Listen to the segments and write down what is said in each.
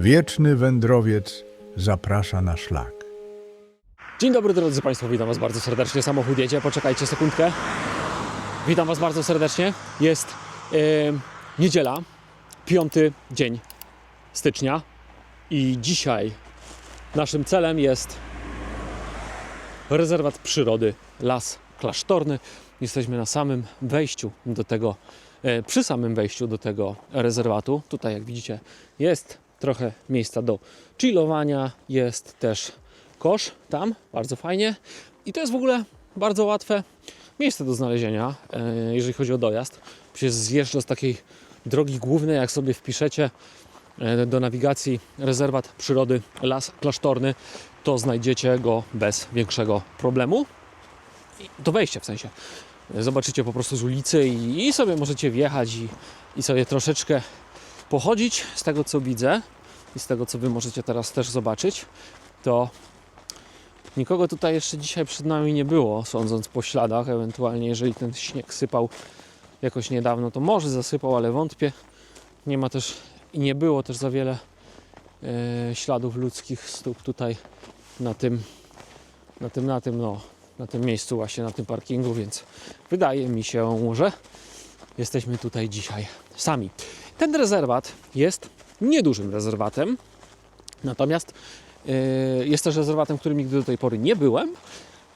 Wieczny wędrowiec zaprasza na szlak. Dzień dobry drodzy Państwo, witam Was bardzo serdecznie. Samochód jedzie, poczekajcie sekundkę. Witam Was bardzo serdecznie. Jest e, niedziela, piąty dzień stycznia i dzisiaj naszym celem jest rezerwat przyrody Las Klasztorny. Jesteśmy na samym wejściu do tego, e, przy samym wejściu do tego rezerwatu. Tutaj jak widzicie jest trochę miejsca do chillowania, jest też kosz tam, bardzo fajnie. I to jest w ogóle bardzo łatwe miejsce do znalezienia, e, jeżeli chodzi o dojazd. Się zjeżdża z takiej drogi głównej, jak sobie wpiszecie e, do nawigacji rezerwat przyrody Las Klasztorny, to znajdziecie go bez większego problemu. I to wejście w sensie. Zobaczycie po prostu z ulicy i sobie możecie wjechać i, i sobie troszeczkę pochodzić z tego co widzę i z tego co Wy możecie teraz też zobaczyć, to nikogo tutaj jeszcze dzisiaj przed nami nie było, sądząc po śladach. Ewentualnie, jeżeli ten śnieg sypał jakoś niedawno, to może zasypał, ale wątpię. Nie ma też i nie było też za wiele e, śladów ludzkich stóp tutaj na tym, na tym, na tym, no, na tym miejscu, właśnie na tym parkingu, więc wydaje mi się, że jesteśmy tutaj dzisiaj sami. Ten rezerwat jest niedużym rezerwatem, natomiast yy, jest też rezerwatem, którym nigdy do tej pory nie byłem,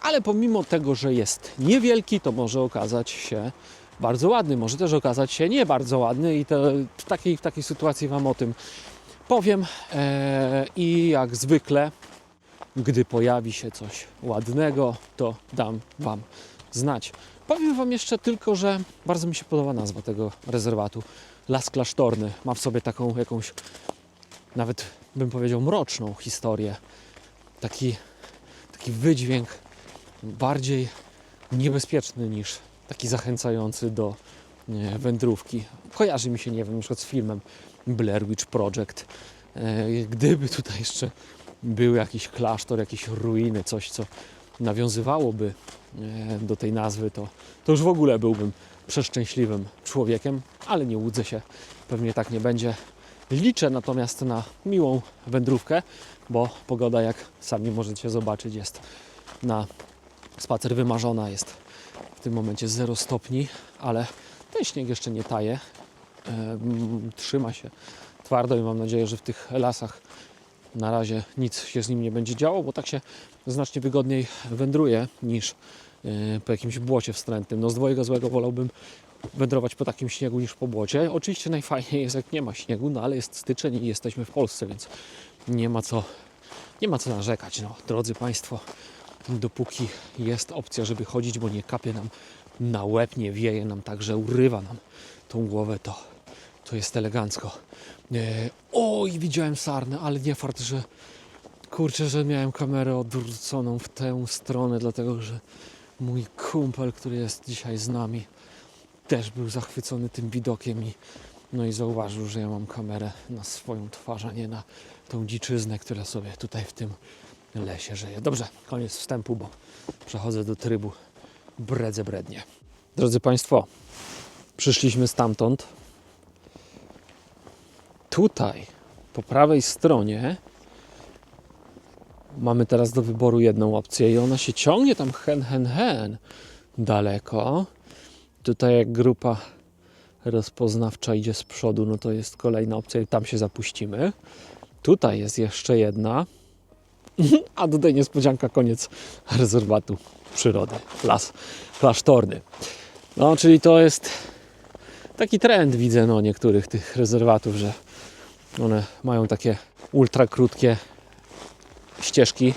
ale pomimo tego, że jest niewielki, to może okazać się bardzo ładny, może też okazać się nie bardzo ładny i w, takiej, w takiej sytuacji Wam o tym powiem e, i jak zwykle, gdy pojawi się coś ładnego, to dam Wam znać. Powiem Wam jeszcze tylko, że bardzo mi się podoba nazwa tego rezerwatu. Las Klasztorny ma w sobie taką jakąś, nawet bym powiedział, mroczną historię. Taki, taki wydźwięk bardziej niebezpieczny niż taki zachęcający do nie, wędrówki. Kojarzy mi się, nie wiem, przykład z filmem Blair Witch Project. E, Gdyby tutaj jeszcze był jakiś klasztor, jakieś ruiny, coś, co nawiązywałoby e, do tej nazwy, to, to już w ogóle byłbym przeszczęśliwym człowiekiem, ale nie łudzę się, pewnie tak nie będzie. Liczę natomiast na miłą wędrówkę, bo pogoda, jak sami możecie zobaczyć, jest na spacer wymarzona. Jest w tym momencie 0 stopni, ale ten śnieg jeszcze nie taje. E, Trzyma się twardo i mam nadzieję, że w tych lasach na razie nic się z nim nie będzie działo, bo tak się znacznie wygodniej wędruje niż e, po jakimś błocie wstrętnym. No z dwojga złego wolałbym wędrować po takim śniegu niż po błocie. Oczywiście najfajniej jest jak nie ma śniegu, no ale jest styczeń i jesteśmy w Polsce, więc nie ma co, nie ma co narzekać. No, drodzy Państwo, dopóki jest opcja, żeby chodzić, bo nie kapie nam na łeb, nie wieje nam tak, że urywa nam tą głowę, to, to jest elegancko. E, oj, widziałem sarnę, ale nie fart, że kurczę, że miałem kamerę odwróconą w tę stronę, dlatego że mój kumpel, który jest dzisiaj z nami, też był zachwycony tym widokiem i no i zauważył, że ja mam kamerę na swoją twarz, a nie na tą dziczyznę, która sobie tutaj w tym lesie żyje. Dobrze, koniec wstępu, bo przechodzę do trybu bredze brednie. Drodzy Państwo, przyszliśmy stamtąd. Tutaj, po prawej stronie, mamy teraz do wyboru jedną opcję i ona się ciągnie tam hen, hen, hen daleko. Tutaj jak grupa rozpoznawcza idzie z przodu, no to jest kolejna opcja i tam się zapuścimy. Tutaj jest jeszcze jedna. A tutaj niespodzianka, koniec rezerwatu przyrody. Las klasztorny. No, czyli to jest taki trend, widzę, no, niektórych tych rezerwatów, że one mają takie ultra krótkie ścieżki,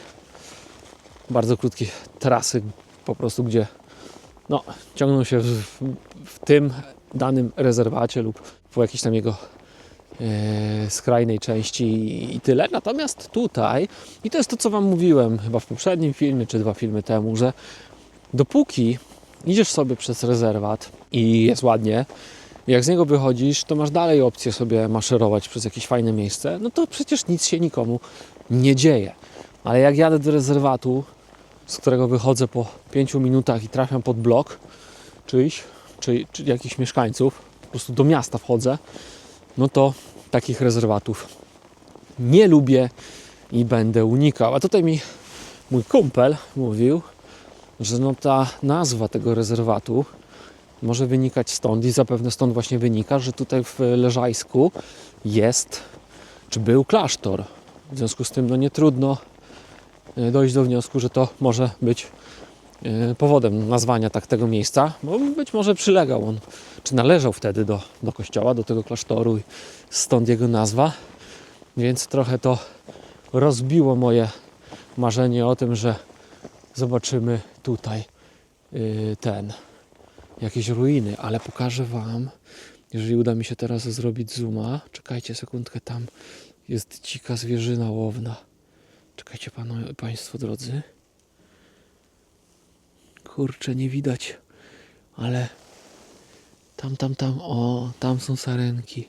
bardzo krótkie trasy, po prostu, gdzie no, ciągną się w, w tym danym rezerwacie lub po jakiejś tam jego e, skrajnej części i, i tyle. Natomiast tutaj, i to jest to, co Wam mówiłem chyba w poprzednim filmie, czy dwa filmy temu, że dopóki idziesz sobie przez rezerwat i jest ładnie, jak z niego wychodzisz, to masz dalej opcję sobie maszerować przez jakieś fajne miejsce, no to przecież nic się nikomu nie dzieje. Ale jak jadę do rezerwatu, z którego wychodzę po 5 minutach i trafiam pod blok czyjś, czy, czy jakichś mieszkańców, po prostu do miasta wchodzę, no to takich rezerwatów nie lubię i będę unikał. A tutaj mi mój kumpel mówił, że no ta nazwa tego rezerwatu może wynikać stąd i zapewne stąd właśnie wynika, że tutaj w Leżajsku jest, czy był klasztor. W związku z tym no nie trudno e, dojść do wniosku, że to może być e, powodem nazwania tak tego miejsca, bo być może przylegał on, czy należał wtedy do, do kościoła, do tego klasztoru i stąd jego nazwa. Więc trochę to rozbiło moje marzenie o tym, że zobaczymy tutaj y, ten jakieś ruiny, ale pokażę Wam, jeżeli uda mi się teraz zrobić zooma. Czekajcie sekundkę, tam jest dzika zwierzyna łowna. Czekajcie panu, Państwo drodzy. Kurczę, nie widać, ale tam, tam, tam, o, tam są sarenki.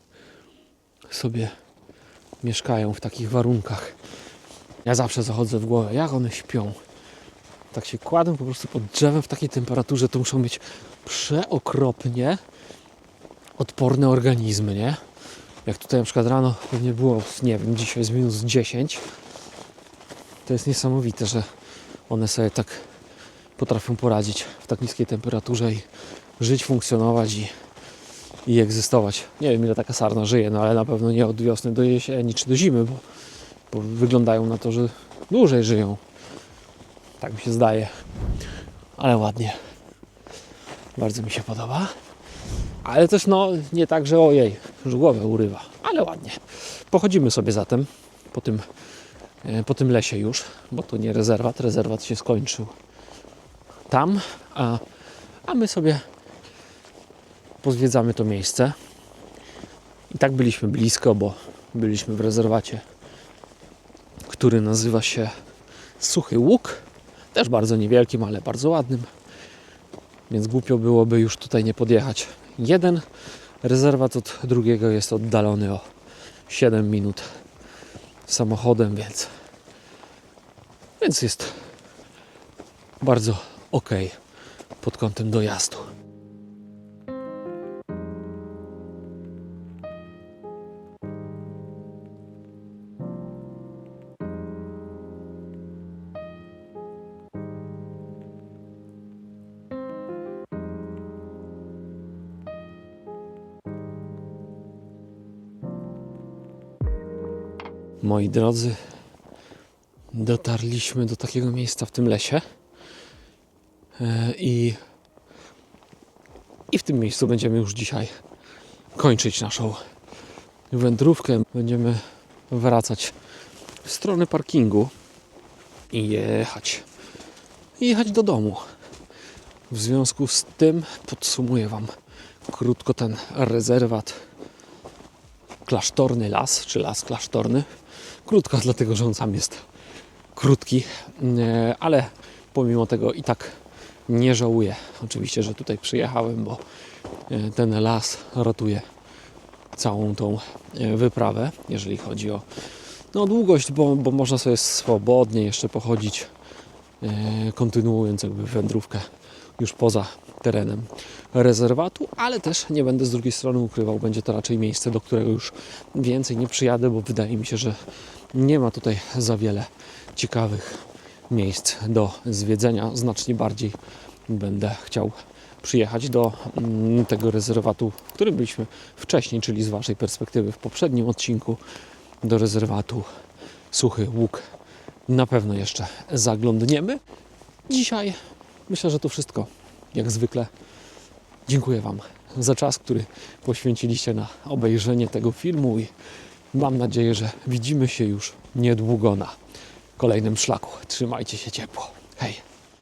Sobie mieszkają w takich warunkach. Ja zawsze zachodzę w głowę, jak one śpią. Tak się kładą po prostu pod drzewem w takiej temperaturze, to muszą być przeokropnie odporne organizmy, nie? Jak tutaj na przykład rano pewnie było, nie wiem, dzisiaj jest minus 10, to jest niesamowite, że one sobie tak potrafią poradzić w tak niskiej temperaturze i żyć, funkcjonować i, i egzystować. Nie wiem ile taka sarna żyje, no ale na pewno nie od wiosny do jesieni czy do zimy, bo, bo wyglądają na to, że dłużej żyją. Tak mi się zdaje. Ale ładnie. Bardzo mi się podoba. Ale też no nie tak, że ojej, że głowę urywa. Ale ładnie. Pochodzimy sobie zatem po tym, e, po tym lesie już, bo to nie rezerwat. Rezerwat się skończył tam, a, a my sobie pozwiedzamy to miejsce. I tak byliśmy blisko, bo byliśmy w rezerwacie, który nazywa się Suchy Łuk. Też bardzo niewielkim, ale bardzo ładnym. Więc głupio byłoby już tutaj nie podjechać. Jeden rezerwat od drugiego jest oddalony o 7 minut samochodem, więc, więc jest bardzo ok pod kątem dojazdu. Moi drodzy, dotarliśmy do takiego miejsca w tym lesie E, i, i w tym miejscu będziemy już dzisiaj kończyć naszą wędrówkę. Będziemy wracać w stronę parkingu i jechać, i jechać do domu. W związku z tym podsumuję Wam krótko ten rezerwat klasztorny las, czy las klasztorny. Krótko, dlatego że on sam jest krótki, e, ale pomimo tego i tak nie żałuję. Oczywiście, że tutaj przyjechałem, bo e, ten las ratuje całą tą e, wyprawę, jeżeli chodzi o no, długość, bo, bo można sobie swobodnie jeszcze pochodzić, kontynuując jakby wędrówkę już poza terenem rezerwatu, ale też nie będę z drugiej strony ukrywał, będzie to raczej miejsce, do którego już więcej nie przyjadę, bo wydaje mi się, że nie ma tutaj za wiele ciekawych miejsc do zwiedzenia. Znacznie bardziej będę chciał przyjechać do mm, tego rezerwatu, w którym byliśmy wcześniej, czyli z Waszej perspektywy w poprzednim odcinku, do rezerwatu Suchy Łuk. Na pewno jeszcze zaglądniemy. Dzisiaj myślę, że to wszystko. Jak zwykle dziękuję Wam za czas, który poświęciliście na obejrzenie tego filmu i mam nadzieję, że widzimy się już niedługo na kolejnym szlaku. Trzymajcie się ciepło. Hej!